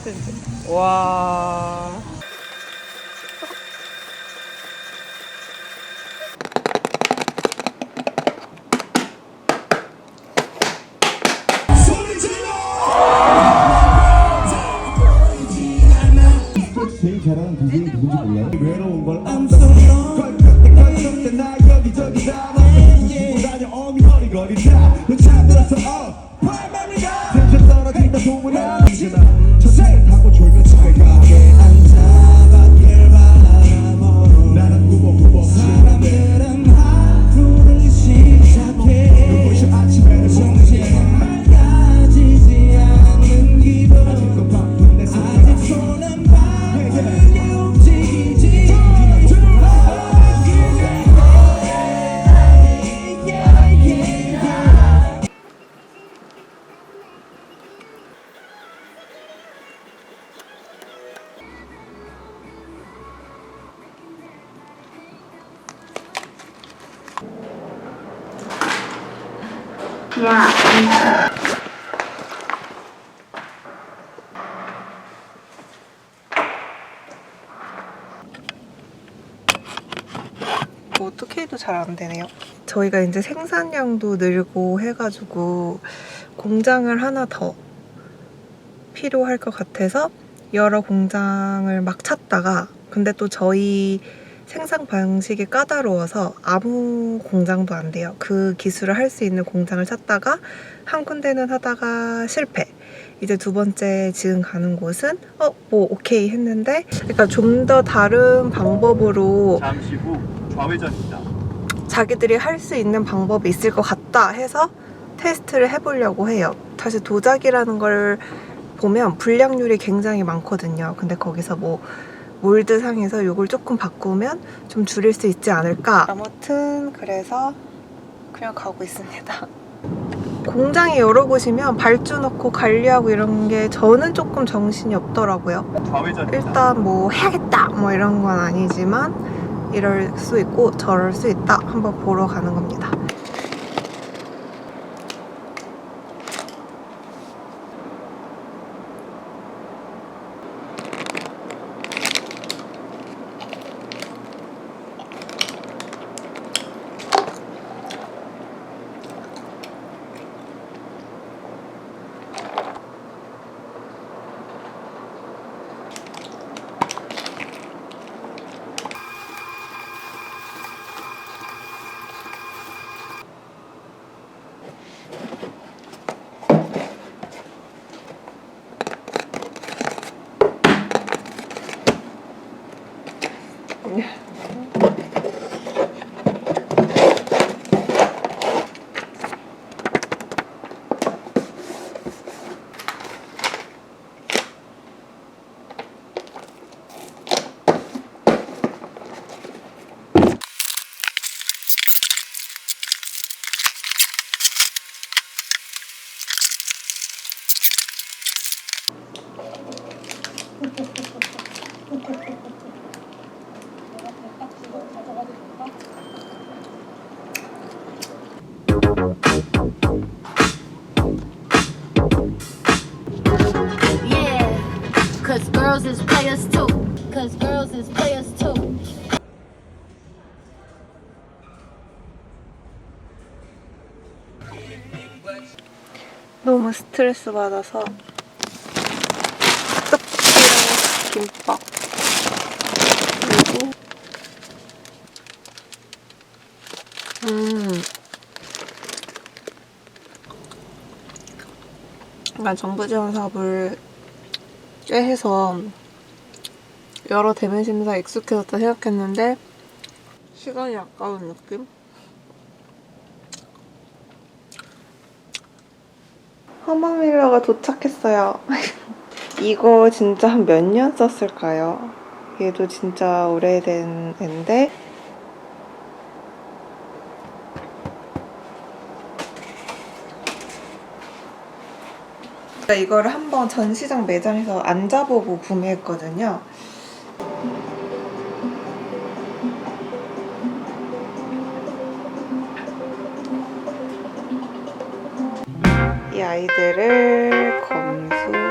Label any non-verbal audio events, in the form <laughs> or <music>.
텐데. 와. 제일 잘하는 동생이 누군지 몰라요? 외로운 걸 안다 껄쩍대 껄쩍대 나 여기저기다 너는 뒤지고 다녀 어미허리거리다 너어 팔마리가 소문 안 지나 첫째 타고 졸면 잘가 뭐 어떻게 해도 잘 안 되네요. 저희가 이제 생산량도 늘고 해가지고 공장을 하나 더 필요할 것 같아서 여러 공장을 막 찾다가 근데 또 저희 생산 방식이 까다로워서 아무 공장도 안 돼요. 그 기술을 할 수 있는 공장을 찾다가 한 군데는 하다가 실패. 이제 두 번째 지금 가는 곳은 어 뭐 오케이 했는데 그러니까 좀 더 다른 방법으로 잠시 후 좌회전입니다. 자기들이 할 수 있는 방법이 있을 것 같다 해서 테스트를 해보려고 해요. 사실 도자기라는 걸 보면 불량률이 굉장히 많거든요. 근데 거기서 뭐 몰드 상에서 이걸 조금 바꾸면 좀 줄일 수 있지 않을까. 아무튼 그래서 그냥 가고 있습니다. <laughs> 공장이 여러 곳이면 발주 넣고 관리하고 이런 게 저는 조금 정신이 없더라고요. 일단 뭐 해야겠다 뭐 이런 건 아니지만 이럴 수 있고 저럴 수 있다 한번 보러 가는 겁니다. cause girls is players too. Cause girls is players too. 너무 스트레스 받아서 김밥 그리고 음 약간 정부 지원 사업을 꽤 해서 여러 대면 심사 익숙해졌다 생각했는데 시간이 아까운 느낌? 허머밀러가 도착했어요. <laughs> 이거 진짜 한 몇 년 썼을까요? 얘도 진짜 오래된 앤데 이거를 한번 전시장 매장에서 앉아보고 구매했거든요. 이 아이들을 검수